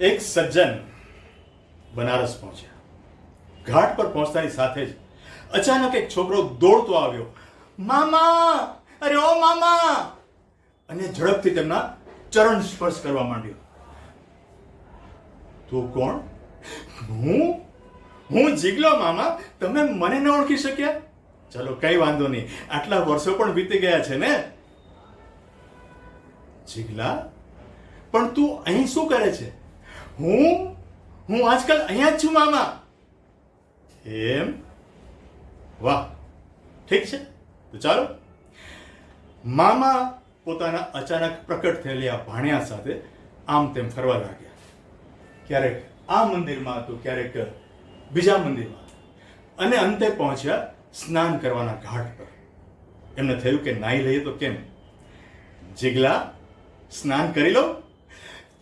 એક સજ્જન બનારસ પહોંચ્યા. ઘાટ પર પહોંચતાની સાથે જ અચાનક એક છોકરો દોડતો આવ્યો. મામા! અરે ઓ મામા! અને ઝડપથી તેમના ચરણ સ્પર્શ કરવા માંડ્યો. તું કોણ? હું? હું જીગલો, મામા. તમે મને ન ઓળખી શક્યા? ચલો, કઈ વાંધો નહીં. આટલા વર્ષો પણ વીતી ગયા છે ને? જીગલા? પણ તું અહીં શું કરે છે? હું? હું આજકાલ અહીંયા જ છું, મામા. એમ? વાહ. ઠીક છે. તો ચાલો. મામા પોતાના અચાનક પ્રકટ થયેલી આ ભાણિયા સાથે આમ તેમ ફરવા લાગ્યા. ક્યારેક આ મંદિરમાં હતું, ક્યારેક બીજા મંદિરમાં. અને અંતે પહોંચ્યા સ્નાન કરવાના ઘાટ પર. એમને થયું કે નાહી લઈએ તો કેમ? જીગલા, સ્નાન કરી લો.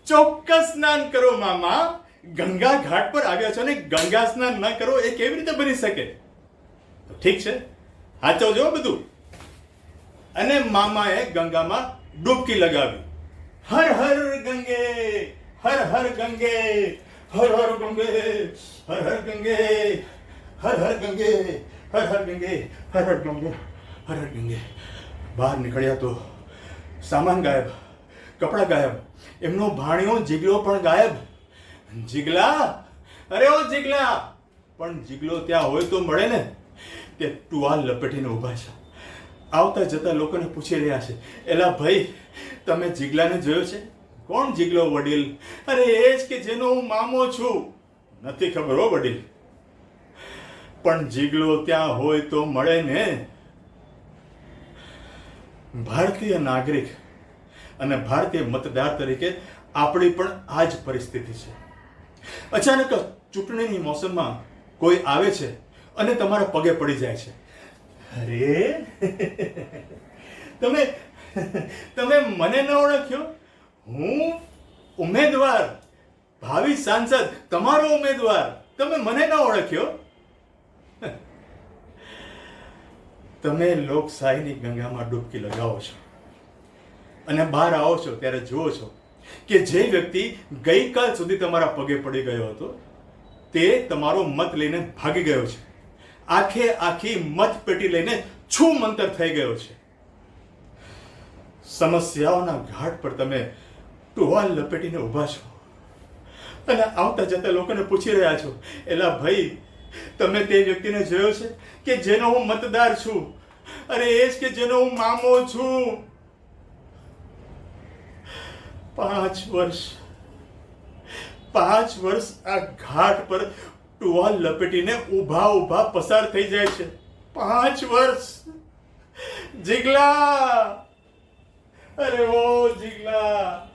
ચોક્કસ સ્નાન કરો, મામા. ગંગા ઘાટ પર આવ્યા છો ને, ગંગા સ્નાન ન કરો, એ કેવી રીતે બની શકે? ઠીક છે. હાચવજો બધું. અને મામાએ ગંગામાં ડૂબકી લગાવી. હર હર ગંગે, હર હર ગંગે, હર હર ગંગે, હર હર ગંગે, હર હર ગંગે, હર હર ગંગે, હર હર ગંગે, હર હર ગંગે. બહાર નીકળ્યા તો સામાન ગાયબ. કપડાં ગાયબ. એમનો ભાણિયો જીગલો પણ ગાયબ. જીગલા? અરે ઓ જીગલા! પણ જીગલો ત્યાં હોય તો મળે ને? તે ટુવાલ લપેટીને ઊભા છે. આવતા જતા લોકોને પૂછી રહ્યા છે. એલા ભાઈ, તમે જીગલાને જોયો છે? કોણ જીગલો વડીલ? અરે એ જ કે જેનો હું મામો છું. નથી ખબર હો વડીલ. પણ જીગલો ત્યાં હોય તો મળે ને? ભારતીય નાગરિક અને ભારતીય મતદાર તરીકે આપણી પણ આ જ પરિસ્થિતિ છે. અચાનક ચૂંટણીની મોસમમાં કોઈ આવે છે અને તમારા પગે પડી જાય છે. અરે! તમે તમે મને ન ઓળખ્યો? હું ઉમેદવાર, ભાવિ સાંસદ, તમારો ઉમેદવાર. તમે મને ન ઓળખ્યો? તમે લોકશાહીની ગંગામાં ડૂબકી લગાવો છો. અને બહાર આવો છો, ત્યારે જુઓ છો કે જે વ્યક્તિ ગઈકાલ સુધી તમારા પગે પડી ગયો હતો, તે તમારો મત લઈને ભાગી ગયો છે. આખે આખી મત પેટી લઈને છું મંતર થઈ ગયો છે. સમસ્યાઓના ઘાટ પર તમે ટુવાલ લપેટીને ઊભા છો. અને આવતા જતા લોકોને પૂછી રહ્યા છો, એલા ભાઈ, તમે તે વ્યક્તિને જોયો છે કે જેનો હું મતદાર છું? અરે એ જ કે જેનો હું મામો છું. પાંચ વર્ષ પાંચ વર્ષ આ ઘાટ પર ટુવાલ લપેટીને ઊભા ઊભા પસાર થઈ જાય છે. પાંચ વર્ષ! જીગલા! અરે ઓ જીગલા!